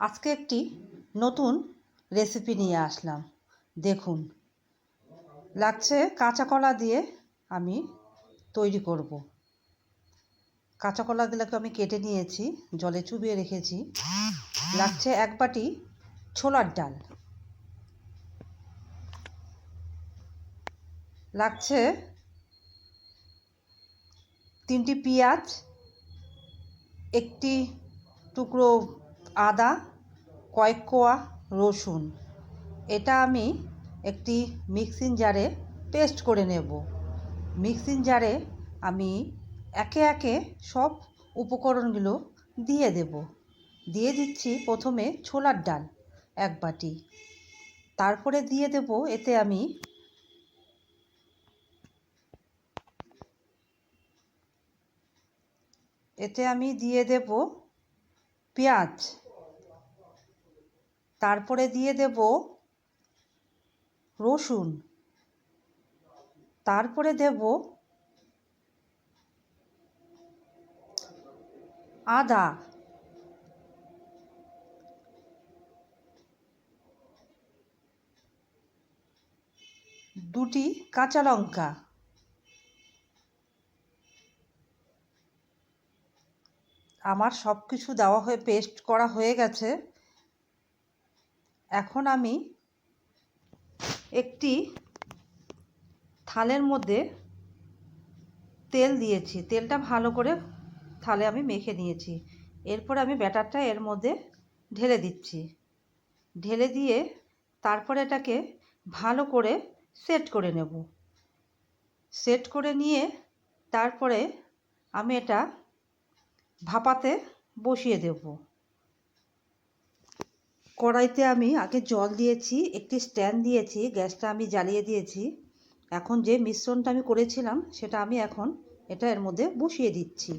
আজকে একটি নতুন রেসিপি নিয়ে আসলাম। দেখুন, লাগছে কাঁচা কলা দিয়ে আমি তৈরি করব। কাঁচা কলাগুলোকে আমি কেটে নিয়েছি, জলে চুবিয়ে রেখেছি। লাগছে এক বাটি ছোলার ডাল। লাগছে তিনটি পেঁয়াজ, একটি টুকরো আদা কয়েক কোয়া রসুন। এটা আমি একটি মিক্সিং জারে পেস্ট করে নেব। মিক্সিং জারে আমি একে একে সব উপকরণগুলো দিয়ে দেব। দিয়ে দিচ্ছি প্রথমে ছোলার ডাল এক বাটি। তারপরে দিয়ে দেব এতে আমি এতে আমি দিয়ে দেব পেঁয়াজ। তারপরে দিয়ে দেব রসুন। তারপরে দেব আদা। দুটি কাঁচা লঙ্কা। আমার সব কিছু দেওয়া হয়ে পেস্ট করা হয়ে গেছে। এখন আমি একটি থালের মধ্যে তেল দিয়েছি। তেলটা ভালো করে থালে আমি মেখে নিয়েছি। এরপর আমি ব্যাটারটা এর মধ্যে ঢেলে দিচ্ছি। ঢেলে দিয়ে তারপরে এটাকে ভালো করে সেট করে নেব। সেট করে নিয়ে তারপরে আমি এটা ভাপাতে বসিয়ে দেব। কড়াইতে আমি আগে জল দিয়েছি, একটি স্ট্যান্ড দিয়েছি, গ্যাসটা আমি জ্বালিয়ে দিয়েছি। এখন যে মিশ্রণটা আমি করেছিলাম, সেটা আমি এখন এটা এর মধ্যে বসিয়ে দিচ্ছি।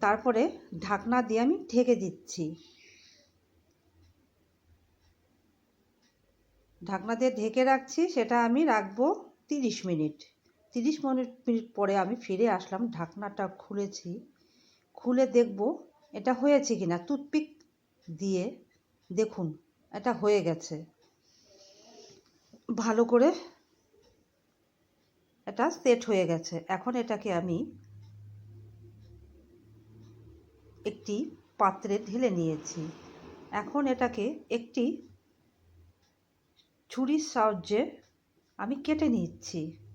তারপরে ঢাকনা দিয়ে আমি ঢেকে দিচ্ছি। ঢাকনা দিয়ে ঢেকে রাখছি, সেটা আমি রাখব তিরিশ মিনিট। তিরিশ মিনিট মিনিট পরে আমি ফিরে আসলাম, ঢাকনাটা খুলেছি। খুলে দেখব এটা হয়েছে কি না টুথপিক দিয়ে। দেখুন, এটা হয়ে গেছে। ভালো করে এটা সেট হয়ে গেছে। এখন এটাকে আমি একটি পাত্রে ঢেলে নিয়েছি। এখন এটাকে একটি ছুরির সাহায্যে আমি কেটে নিচ্ছি।